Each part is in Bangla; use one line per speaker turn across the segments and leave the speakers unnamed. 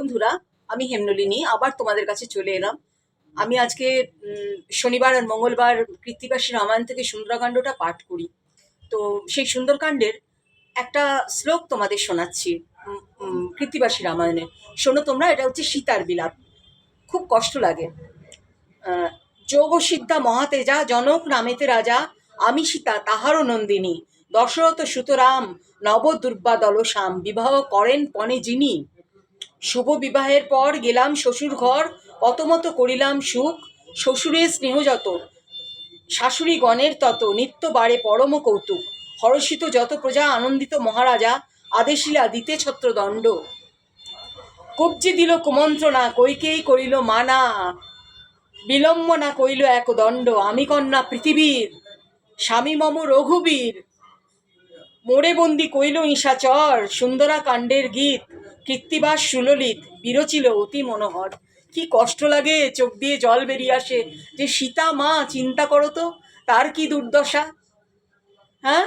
বন্ধুরা, আমি হেমনলিনী, আবার তোমাদের কাছে চলে এলাম। আমি আজকে শনিবার আর মঙ্গলবার কৃত্তিবাসী রামায়ণ থেকে সুন্দরকাণ্ডটা পাঠ করি। তো সেই সুন্দরকাণ্ডের একটা শ্লোক তোমাদের শোনাচ্ছি কৃত্তিবাসী রামায়ণের শোনো তোমরা, এটা হচ্ছে সীতার বিলাপ। খুব কষ্ট লাগে। যোগসিদ্ধা মহাতেজা, জনক নামেতে রাজা, আমি সীতা, তাহারও নন্দিনী। দশরথ সুতরাম নব দুর্বা দলসাম বিবাহ করেন পণে যিনি। শুভ বিবাহের পর গেলাম শ্বশুর ঘর অতমত করিলাম সুখ, শ্বশুরের স্নেহ যত শাশুড়ি গণের তত, নিত্য বাড়ে পরম কৌতুক, হরষিত যত প্রজা, আনন্দিত মহারাজা, আদেশিলা দিতে ছত্রদণ্ড। কবজি দিল কুমন্ত্রণা কৈকেই করিল মানা, বিলম্ব না কইল এক দণ্ড, আমি কন্যা পৃথিবীর, স্বামী মম রঘুবীর মোড়ে বন্দি কইল ঈশাচর সুন্দরা কাণ্ডের গীত কৃত্তিবাস সুললিত, বিরচিল অতি মনোহর। কি কষ্ট লাগে চোখ দিয়ে জল বেরিয়ে আসে যে, সীতা, মা, চিন্তা করো তো, তার কি দুর্দশা? হ্যাঁ?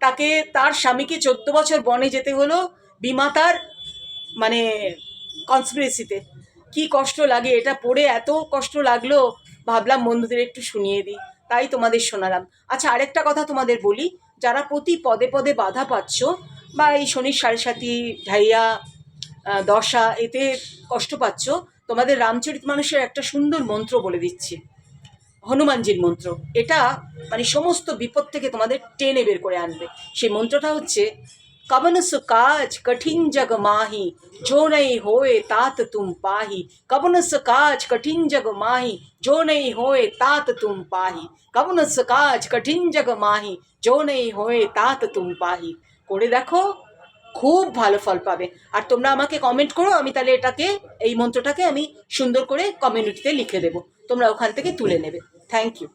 তাকে, তার স্বামীকে চোদ্দ বছর বনে যেতে হলো, বিমাতার মানে কনস্পিরেসিতে কি কষ্ট লাগে, এটা পড়ে এত কষ্ট লাগল। ভাবলাম বন্ধুদের একটু শুনিয়ে দিই। তাই তোমাদের শোনালাম। আচ্ছা আরেকটা কথা তোমাদের বলি। যারা প্রতি পদে পদে বাধা পাচ্ছ, বা এই শনির সাড়ে সাতি, ঢাইয়া দশা, এতে কষ্ট পাচ্ছ, তোমাদের রামচরিত মানুষের একটা সুন্দর মন্ত্র বলে দিচ্ছি। হনুমানজির মন্ত্র। এটা মানে সমস্ত বিপদ থেকে তোমাদের টেনে বের করে আনবে। সেই মন্ত্রটা হচ্ছে કવનસુ કાજ કઠિન જગ માહી જો નહીં હોય તાત તુમ પાહી કવનસુ કાજ કઠિન જગ માહી જો નહીં હોય તાત તુમ પાહી કવનસુ કાજ કઠિન જગ মাহি જો નહીં હોય তাত তুম পাহি করে দেখো, খুব ভালো ফল পাবে। আর তোমরা আমাকে কমেন্ট করো, আমি তাহলে এটাকে, এই মন্ত্রটাকে আমি সুন্দর করে কমিউনিটিতে লিখে দেবো। তোমরা ওখান থেকে তুলে নেবে। Thank you